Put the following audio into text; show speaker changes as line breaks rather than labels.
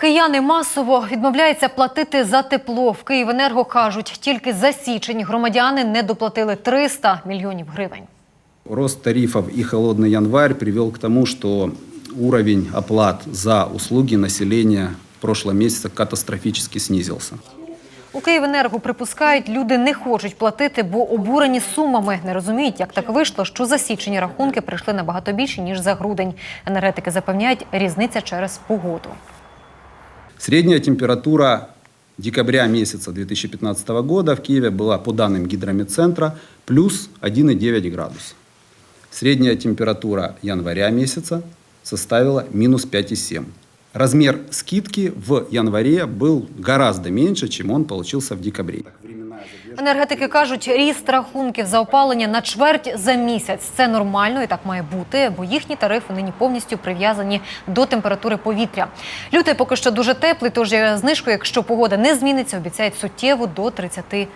Кияни масово відмовляються платити за тепло. В Київенерго кажуть, тільки за січень громадяни не доплатили 300 мільйонів гривень.
Рост тарифов и холодный январь привел к тому, что уровень оплат за услуги населения в прошлом месяце катастрофически снизился.
У Київенерго припускають, люди не хочуть платити, бо обурені сумами. Не розуміють, як так вийшло, що за січень рахунки прийшли набагато більше, ніж за грудень. Енергетики запевняють, різниця через погоду.
Средняя температура декабря месяца 2015 года в Киеве была, по данным гидрометцентра, плюс 1,9 градуса. Средняя температура января месяца составила минус 5,7. Размер скидки в январе был гораздо меньше, чем он получился в декабре.
Енергетики кажуть, ріст рахунків за опалення на чверть за місяць. Це нормально і так має бути, бо їхні тарифи нині повністю прив'язані до температури повітря. Лютий поки що дуже теплий, тож знижку, якщо погода не зміниться, обіцяють суттєву до 30%.